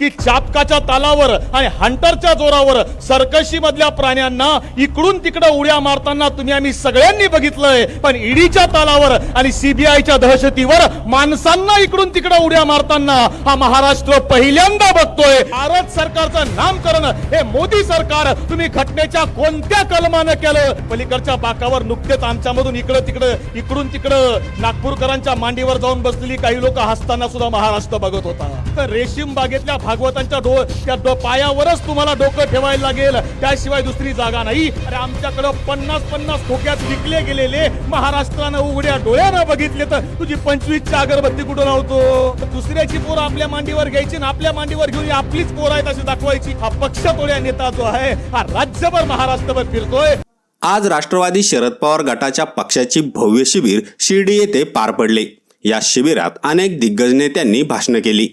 की चापकाच्या तालावर आणि हंटरच्या जोरावर सर्कशी मधल्या प्राण्यांना इकडून तिकडं उड्या मारताना तुम्ही आम्ही सगळ्यांनी बघितलंय. पण ईडीच्या तालावर आणि सीबीआयच्या दहशतीवर माणसांना इकडून तिकडं उड्या मारताना हा महाराष्ट्र पहिल्यांदा बघतोय. भारत सरकारचं नामकरण हे मोदी सरकार तुम्ही घटनेच्या कोणत्या कलमानं केलं? पलीकडच्या बाकावर नुकतेच आमच्यामधून इकडं तिकडं इकडून तिकडं नागपूरकरांच्या मांडीवर जाऊन बसलेली काही लोक हसताना सुद्धा महाराष्ट्र बघत होता. तर रेशीम बागेतल्या भागवतांच्या डो त्या डो पायावरच तुम्हाला डोकं ठेवायला लागेल. त्याशिवाय दुसरी जागा नाही. अरे आमच्याकडं पन्नास पन्नास खोक्यात विकले गेलेले महाराष्ट्रानं उघड्या डोळ्यानं बघितले तर तुझी पंचवीसची अगरबत्ती कुठं लावतो दुसऱ्याची पोर आपल्या मांडीवर घ्यायची आणि आपल्या मांडीवर घेऊन आपलीच पोर आहेत अशी दाखवायची. हा पक्ष तोड्या नेता जो आहे हा राज्यभर महाराष्ट्रभर फिरतोय. आज राष्ट्रवादी शरद पवार गटाच्या पक्षाची भव्य शिबिर शिर्डी येथे पार पडले. या शिबिरात अनेक दिग्गज नेत्यांनी भाषणं केली.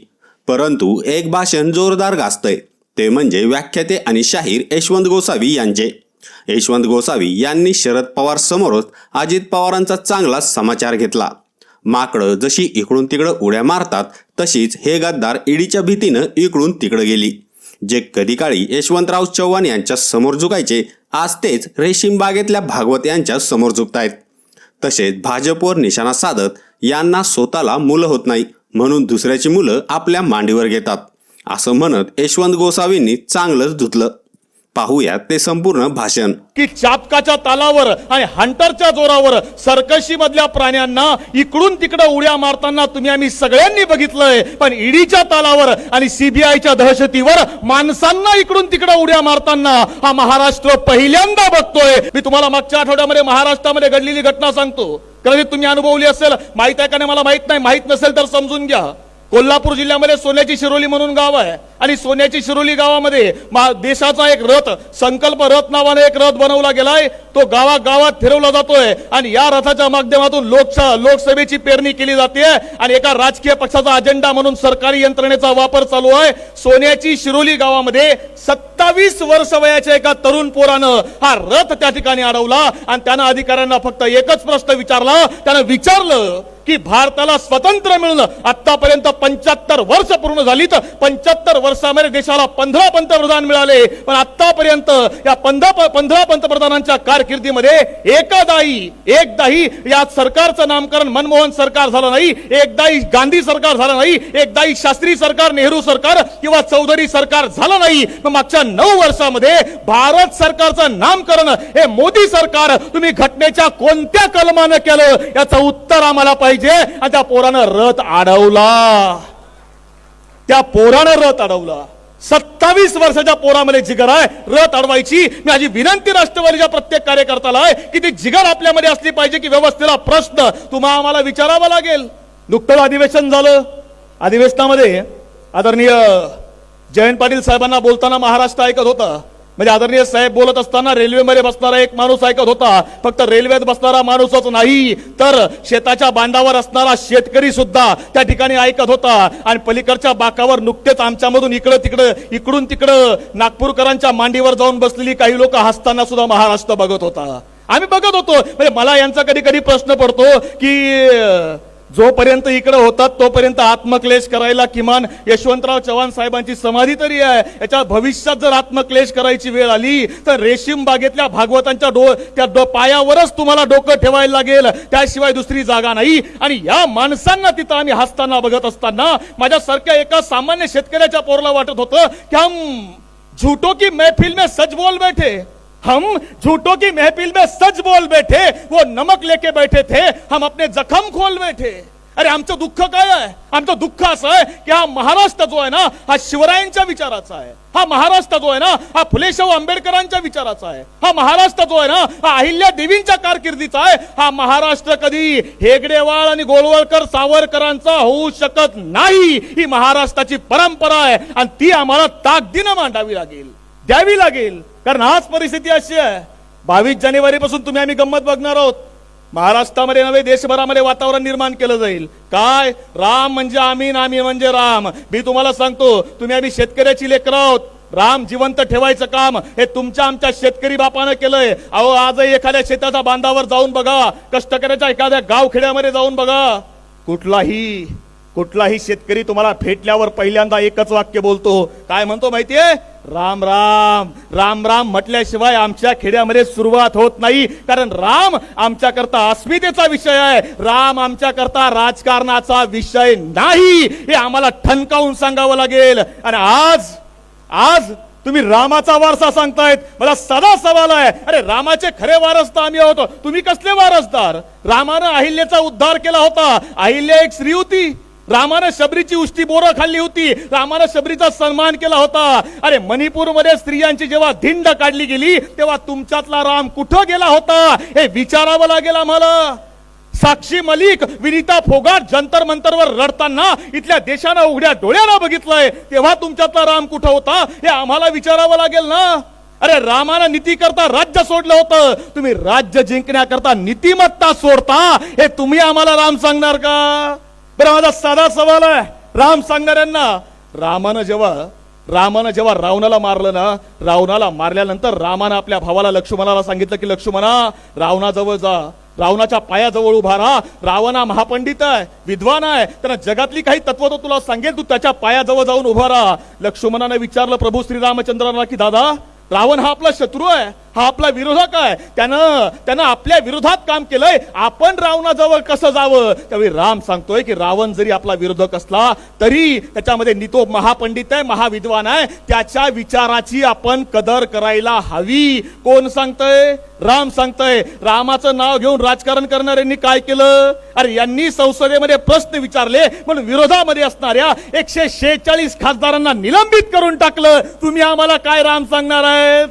परंतु एक भाषण जोरदार गाजतंय. ते म्हणजे व्याख्याते आणि शाहीर यशवंत गोसावी यांचे. यशवंत गोसावी यांनी शरद पवार समोरच अजित पवारांचा चांगला समाचार घेतला. माकडं जशी इकडून तिकडं उड्या मारतात तशीच हे गद्दार ईडीच्या भीतीनं इकडून तिकडं गेली. जे कधी काळी यशवंतराव चव्हाण यांच्या समोर झुकायचे आज तेच रेशीम बागेतल्या भागवत यांच्या समोर झुकतायत. तसेच भाजपवर निशाणा साधत यांना स्वतःला मुलं होत नाही. म्हणून दुसऱ्याची मुलं आपल्या मांडीवर घेतात. असं म्हणत यशवंत गोसावींनी चांगलंच धुतलं. पाहूया ते संपूर्ण भाषण. की चापकाच्या तालावर आणि हंटरच्या जोरावर सरकशी मधल्या प्राण्यांना इकडून तिकडं उड्या मारताना तुम्ही आम्ही सगळ्यांनी बघितलंय. पण ईडीच्या तालावर आणि सीबीआयच्या दहशतीवर माणसांना इकडून तिकडं उड्या मारताना हा महाराष्ट्र पहिल्यांदा बघतोय. मी तुम्हाला मागच्या आठवड्यामध्ये महाराष्ट्रामध्ये घडलेली घटना सांगतो. कदाचित तुम्ही अनुभवली असेल माहीत आहे का नाही मला माहीत नाही. माहीत नसेल तर समजून घ्या. कोल्हापूर जिल्ह्यामध्ये सोन्याची शिरोली म्हणून गाव आहे. आणि सोन्याची शिरोली गावामध्ये देशाचा एक रथ संकल्प रथ नावाने एक रथ बनवला गेलाय. तो गावागावात फिरवला जातोय. आणि या रथाच्या माध्यमातून लोकसभा लोकसभेची पेरणी केली जाते आणि एका राजकीय पक्षाचा अजेंडा म्हणून सरकारी यंत्रणेचा वापर चालू आहे. सोन्याची शिरोली गावामध्ये सत्तावीस वर्ष वयाच्या एका तरुण पोरानं हा रथ त्या ठिकाणी अडवला आणि त्यानं अधिकाऱ्यांना फक्त एकच प्रश्न विचारला. त्यानं विचारलं की भारताला स्वतंत्र मिळून आतापर्यंत पंच्याहत्तर वर्ष पूर्ण झाली तर पंच्याहत्तर वर्षामध्ये देशाला पंधरा पंतप्रधान मिळाले. पण आतापर्यंत या पंधरा पंधरा पंतप्रधानांच्या कारकिर्दीमध्ये एकादाही एकदाही या सरकारचं नामकरण मनमोहन सरकार झालं नाही. एकदाही गांधी सरकार झालं नाही. एकदाही शास्त्री सरकार नेहरू सरकार किंवा चौधरी सरकार झालं नाही. मागच्या नऊ वर्षामध्ये भारत सरकारचं नामकरण हे मोदी सरकार तुम्ही घटनेच्या कोणत्या कलमानं केलं याचं उत्तर आम्हाला पाहिजे. आणि त्या पोरानं रथ अडवला. त्या पोरानं रथ अडवला. सत्तावीस वर्षाच्या पोरामध्ये जिगर आहे रथ अडवायची. माझी विनंती राष्ट्रवादीच्या प्रत्येक कार्यकर्त्याला आहे की ती जिगर आपल्यामध्ये असली पाहिजे की व्यवस्थेला प्रश्न. तुम्हाला आम्हाला विचारावा लागेल. नुकतंच अधिवेशन झालं. अधिवेशनामध्ये आदरणीय जयंत पाटील साहेबांना बोलताना महाराष्ट्र ऐकत होता. म्हणजे आदरणीय साहेब बोलत असताना रेल्वेमध्ये बसणारा एक माणूस ऐकत होता. फक्त रेल्वेत बसणारा माणूसच नाही तर शेताच्या बांधावर असणारा शेतकरी सुद्धा त्या ठिकाणी ऐकत होता. आणि पलीकडच्या बाकावर नुकतेच आमच्यामधून इकडं तिकडं इकडून तिकडं नागपूरकरांच्या मांडीवर जाऊन बसलेली काही लोक हसताना सुद्धा महाराष्ट्र बघत होता. आम्ही बघत होतो. म्हणजे मला यांचा कधी कधी प्रश्न पडतो की जोपर्यंत इकडे होतात तोपर्यंत आत्मक्लेश करायला किमान यशवंतराव चव्हाण साहेबांची समाधी तरी आहे. याच्या भविष्यात जर आत्मक्लेश करायची वेळ आली तर रेशीम बागेतल्या भागवतांच्या डो त्या डो पायावरच तुम्हाला डोकं ठेवायला लागेल. त्याशिवाय दुसरी जागा नाही. आणि या माणसांना तिथं आम्ही हसताना बघत असताना माझ्यासारख्या एका सामान्य शेतकऱ्याच्या पोरला वाटत होतं की हम की मैफिल में सच बोल बैठे. हम झूठों की महफिल में सच बोल बैठे वो नमक लेके बैठे थे हम अपने जखम खोल बैठे। अरे आमचं दुःख काय आहे आमचं दुःख असं आहे की हा महाराष्ट्र जो आहे ना हा शिवरायांच्या विचाराचा आहे। हा महाराष्ट्र जो आहे ना हा फुलेशाहू आंबेडकरांच्या विचाराचा आहे। हा महाराष्ट्र जो आहे ना हा अहिल्या देवींच्या कारकिर्दीचा आहे। हा महाराष्ट्र कधी हेगडेवाळ आणि गोळवळकर सावरकरांचा होऊ शकत नाही ही महाराष्ट्राची परंपरा आहे आणि ती आम्हाला ताकदीनं मांडावी लागेल. द्यावी लागेल. कारण आज परिस्थिती अशी आहे. बावीस जानेवारी पासून तुम्ही आम्ही गंमत बघणार आहोत. महाराष्ट्रामध्ये नव्हे देशभरामध्ये वातावरण निर्माण केलं जाईल. काय? राम म्हणजे आम्ही आम्ही म्हणजे राम. मी तुम्हाला सांगतो तुम्ही आम्ही शेतकऱ्याची लेकर आहोत. राम जिवंत ठेवायचं काम हे तुमच्या आमच्या शेतकरी बापानं केलंय. अहो आजही एखाद्या शेताच्या बांधावर जाऊन बघा. कष्टकऱ्याच्या एखाद्या गाव खेड्यामध्ये जाऊन बघा. कुठलाही कुठलाही शेतकरी तुम्हाला फेटल्यावर पहिल्यांदा एकच वाक्य बोलतो. काय म्हणतो माहितीये? राम राम. राम राम म्हटल्याशिवाय आमच्या खेड्यामध्ये सुरुवात होत नाही. कारण राम आमच्याकरता अस्मितेचा विषय आहे. राम आमच्याकरता राजकारणाचा विषय नाही. हे आम्हाला ठणकावून सांगावं लागेल. आणि आज आज तुम्ही रामाचा वारसा सांगतायत. मला सदा सवाल आहे. अरे रामाचे खरे वारसदार आम्ही आहोत. तुम्ही कसले वारसदार? रामानं अहिल्याचा उद्धार केला होता. अहिल्या एक स्त्री होती. रामानं शबरीची उष्टी बोरं खाल्ली होती. रामानं शबरीचा सन्मान केला होता. अरे मणिपूरमध्ये स्त्रियांची जेव्हा धिंड काढली गेली तेव्हा तुमच्यातला राम कुठं गेला होता? हे विचारावं लागेल आम्हाला. साक्षी मलिक विनीता फोगाट जंतर मंतरवर रडताना इथल्या देशानं उघड्या डोळ्यानं बघितलंय. तेव्हा तुमच्यातला राम कुठं होता? हे आम्हाला विचारावं लागेल ना? अरे रामानं नीती करता राज्य सोडलं होतं. तुम्ही राज्य जिंकण्याकरता नीतिमत्ता सोडता. हे तुम्ही आम्हाला राम सांगणार का? बरं माझा साधा सवाल आहे. राम सांगणाऱ्यांना रामानं जेव्हा रामानं जेव्हा रावणाला मारलं ना रावणाला मारल्यानंतर रामानं आपल्या भावाला लक्ष्मणाला सांगितलं की लक्ष्मणा रावणाजवळ जा. रावणाच्या पायाजवळ उभा राहा. रावण हा महापंडित आहे विद्वान आहे. त्यांना जगातली काही तत्व तो तुला सांगेल. तू त्याच्या पायाजवळ जाऊन उभा राहा. लक्ष्मणाने विचारलं प्रभू श्रीरामचंद्रांना की दादा रावण हा आपला शत्रू आहे. हा आपला विरोधक आहे. त्यानं त्यानं आपल्या विरोधात काम केलंय. आपण रावणाजवळ कसं जावं? त्यावेळी राम सांगतोय की रावण जरी आपला विरोधक असला तरी त्याच्यामध्ये नितो महापंडित आहे महाविद्वान आहे. त्याच्या विचाराची आपण कदर करायला हवी. कोण सांगतंय? राम सांगतंय. रामाचं नाव घेऊन राजकारण करणाऱ्यांनी काय केलं? अरे यांनी संसदेमध्ये प्रश्न विचारले म्हणून विरोधामध्ये असणाऱ्या एकशे शेहेचाळीस खासदारांना निलंबित करून टाकलं. तुम्ही आम्हाला काय राम सांगणार आहेत?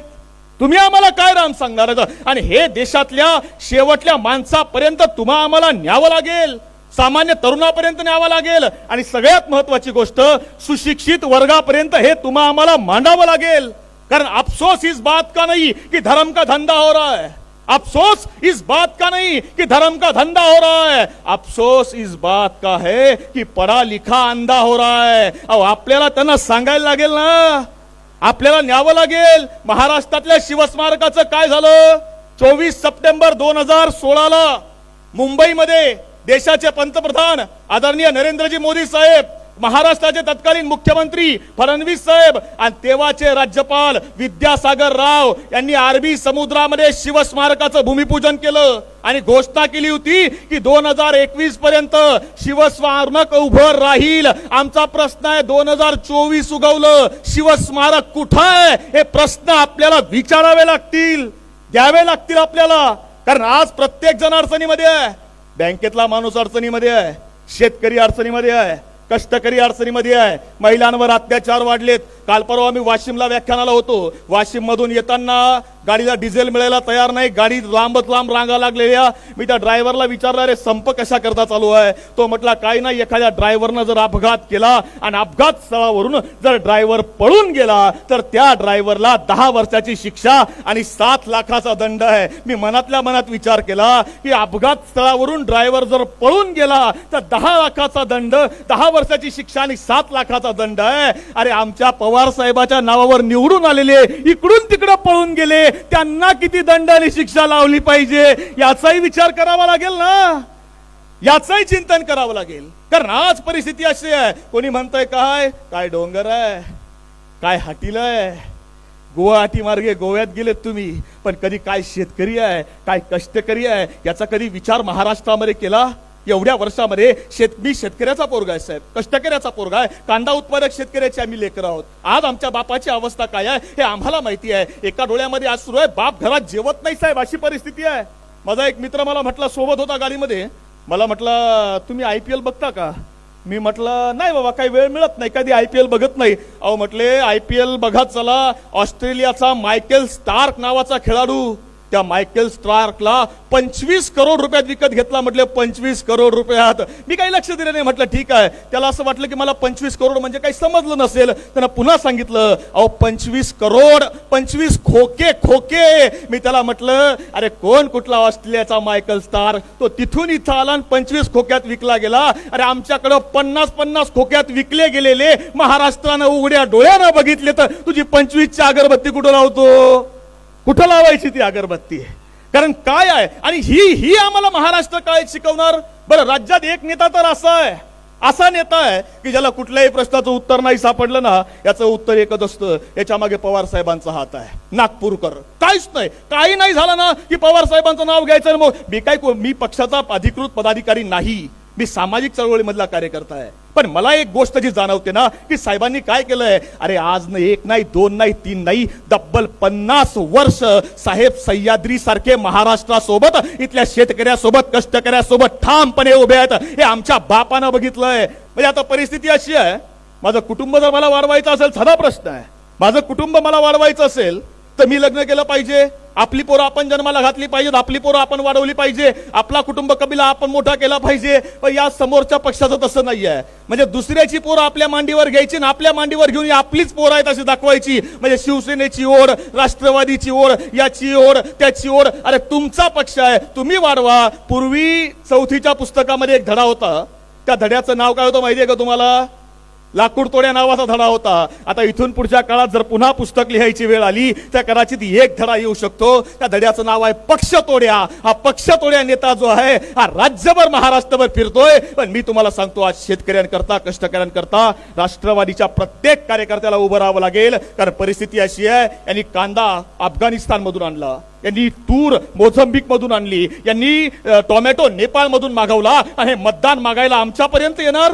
तुम्ही आम्हाला काय राम सांगणार आणि हे देशातल्या शेवटल्या माणसापर्यंत तुम्हा आम्हाला न्यावं लागेल. सामान्य तरुणापर्यंत न्यावं लागेल. आणि सगळ्यात महत्वाची गोष्ट सुशिक्षित वर्गापर्यंत हे तुम्हा आम्हाला मांडावं लागेल. कारण अफसोस इस बात का नाही की धर्म का धंदा हो रहा है? अफसोस इस बात का नहीं कि धर्म का धंधा हो रहा है? अफसोस इस बात का है कि पढ़ा लिखा अंधा हो रहा है। अहो आपल्याला त्यांना सांगायला लागेल ना आपल्याला न्यावं लागेल. महाराष्ट्रातल्या शिवस्मारकाचं काय झालं? चोवीस सप्टेंबर दोन हजार सोळाला मुंबईमध्ये देशाचे पंतप्रधान आदरणीय नरेंद्रजी मोदी साहेब महाराष्ट्राचे तत्कालीन मुख्यमंत्री फडणवीस साहेब आणि तेव्हाचे राज्यपाल विद्यासागर राव यांनी अरबी समुद्रामध्ये शिवस्मारकाचं भूमिपूजन केलं आणि घोषणा केली होती की दोन हजार एकवीस पर्यंत शिवस्मारक उभं राहील. आमचा प्रश्न आहे दोन हजार चोवीस उगवलं शिवस्मारक कुठं आहे? हे प्रश्न आपल्याला विचारावे लागतील द्यावे लागतील आपल्याला. कारण आज प्रत्येक जण अडचणीमध्ये आहे. बँकेतला माणूस अडचणीमध्ये आहे शेतकरी अडचणीमध्ये आहे. कष्टकरी अडचणीमध्ये आहे. महिलांवर अत्याचार वाढलेत. काल परवा मी वाशिमला व्याख्यानाला होतो. वाशिम मधून येताना गाडीला डिझेल मिळायला तयार नाही. गाडी लांबच लांब रांगा लागलेल्या. मी त्या ड्रायव्हरला विचारला रे संप कशा करता चालू आहे? तो म्हटला काही नाही. एखाद्या ड्रायव्हरनं जर अपघात केला आणि अपघात स्थळावरून जर ड्रायव्हर पळून गेला तर त्या ड्रायव्हरला दहा वर्षाची शिक्षा आणि सात लाखाचा दंड आहे. मी मनातल्या मनात विचार केला की अपघात स्थळावरून ड्रायव्हर जर पळून गेला तर दहा लाखाचा दंड दहा वर्षाची शिक्षा आणि सात लाखाचा दंड आहे. अरे आमच्या पवार साहेबाच्या नावावर निवडून आलेले इकडून तिकडे पळून गेले. त्यांना किती दंड आणि शिक्षा लावली पाहिजे याचाही विचार करावा लागेल ना? याचंही चिंतन करावं लागेल. कारण आज परिस्थिती अशी आहे. कोणी म्हणतंय काय? काय डोंगर आहे? काय हाटील आहे? गुवाहाटी मार्गे गोव्यात गेलेत तुम्ही. पण कधी काय शेतकरी आहे? काय कष्टकरी आहे? याचा कधी विचार महाराष्ट्रामध्ये केला? एवढ्या वर्षामध्ये शेत मी शेतकऱ्याचा पोरगा आहे साहेब. कष्टकऱ्याचा पोरगा आहे. कांदा उत्पादक शेतकऱ्याचे आम्ही लेकर आहोत. आज आमच्या बापाची अवस्था काय आहे हे आम्हाला माहिती आहे. एका डोळ्यामध्ये आज सुरू आहे. बाप घरात जेवत नाही साहेब अशी परिस्थिती आहे. माझा एक मित्र मला म्हटला सोबत होता गाडीमध्ये. मला म्हटलं तुम्ही आय पी एल बघता का? मी म्हटलं नाही बाबा काही वेळ मिळत नाही. कधी आय पी एल बघत नाही. अहो म्हटले आय पी एल बघत चला. ऑस्ट्रेलियाचा मायकेल स्टार्क नावाचा खेळाडू त्या मायकेल स्टार्कला पंचवीस करोड रुपयात विकत घेतला म्हटलं पंचवीस करोड रुपयात. मी काही लक्ष दिलं नाही म्हटलं ठीक आहे. त्याला असं वाटलं की मला पंचवीस करोड म्हणजे काही समजलं नसेल. त्यानं पुन्हा सांगितलं अहो पंचवीस करोड पंचवीस खोके खोके. मी त्याला म्हटलं अरे कोण कुठला ऑस्ट्रेलियाचा मायकल स्टार तो तिथून इथं आला आणि पंचवीस खोक्यात विकला गेला. अरे आमच्याकडं पन्नास पन्नास खोक्यात विकले गेलेले. महाराष्ट्रानं उघड्या डोळ्यानं बघितले तर तुझी पंचवीसची अगरबत्ती कुठं लावतो? कुठं लावायची ती अगरबत्ती कारण काय आहे? आणि ही ही आम्हाला महाराष्ट्र काय शिकवणार? बरं राज्यात एक नेता तर असा आहे. असा नेता आहे की ज्याला कुठल्याही प्रश्नाचं उत्तर नाही सापडलं ना याचं उत्तर एकच असतं. याच्या मागे पवार साहेबांचा हात आहे. नागपूरकर. काहीच नाही. काही नाही झालं ना की पवार साहेबांचं नाव घ्यायचं आणि मग मी काय को- मी पक्षाचा अधिकृत पदाधिकारी नाही. मी सामाजिक चळवळीमधला कार्यकर्ता आहे. पण मला एक गोष्ट जी जाणवते ना की साहेबांनी काय केलंय? अरे आज न एक नाही दोन नाही तीन नाही तब्बल पन्नास वर्ष साहेब सह्याद्री सारखे महाराष्ट्रासोबत इथल्या शेतकऱ्यासोबत कष्टकऱ्यासोबत ठामपणे उभे आहेत. हे आमच्या बापानं बघितलंय. म्हणजे आता परिस्थिती अशी आहे माझं कुटुंब जर मला वाढवायचं असेल साधा प्रश्न आहे. माझं कुटुंब मला वाढवायचं असेल तर मी लग्न केलं पाहिजे. आपली पोरं आपण जन्माला घातली पाहिजेत आपली पोरं आपण वाढवली पाहिजे. आपला कुटुंब कबिला आपण मोठा केला पाहिजे. पण या समोरच्या पक्षाचं तसं नाही आहे म्हणजे दुसऱ्याची पोरं आपल्या मांडीवर घ्यायची आणि आपल्या मांडीवर घेऊन आपलीच पोरं आहेत अशी दाखवायची. म्हणजे शिवसेनेची ओढ राष्ट्रवादीची ओढ याची ओढ त्याची ओढ. अरे तुमचा पक्ष आहे तुम्ही वाढवा. पूर्वी चौथीच्या पुस्तकामध्ये एक धडा होता. त्या धड्याचं नाव काय होतं माहितीये का तुम्हाला? लाकूडतोड्या नावाचा धडा होता. आता इथून पुढच्या काळात जर पुन्हा पुस्तक लिहायची वेळ आली तर कदाचित एक धडा येऊ शकतो. त्या धड्याचं नाव आहे पक्षतोड्या. हा पक्षतोड्या नेता जो आहे हा राज्यभर महाराष्ट्रभर फिरतोय. पण मी तुम्हाला सांगतो आज शेतकऱ्यांकरता कष्टकऱ्यांकरता राष्ट्रवादीच्या प्रत्येक कार्यकर्त्याला उभं राहावं लागेल. कारण परिस्थिती अशी आहे यांनी कांदा अफगाणिस्तान मधून आणला. यांनी तूर मोझंबिक मधून आणली. यांनी टोमॅटो नेपाळमधून मागवला. आणि हे मतदान मागायला आमच्यापर्यंत येणार?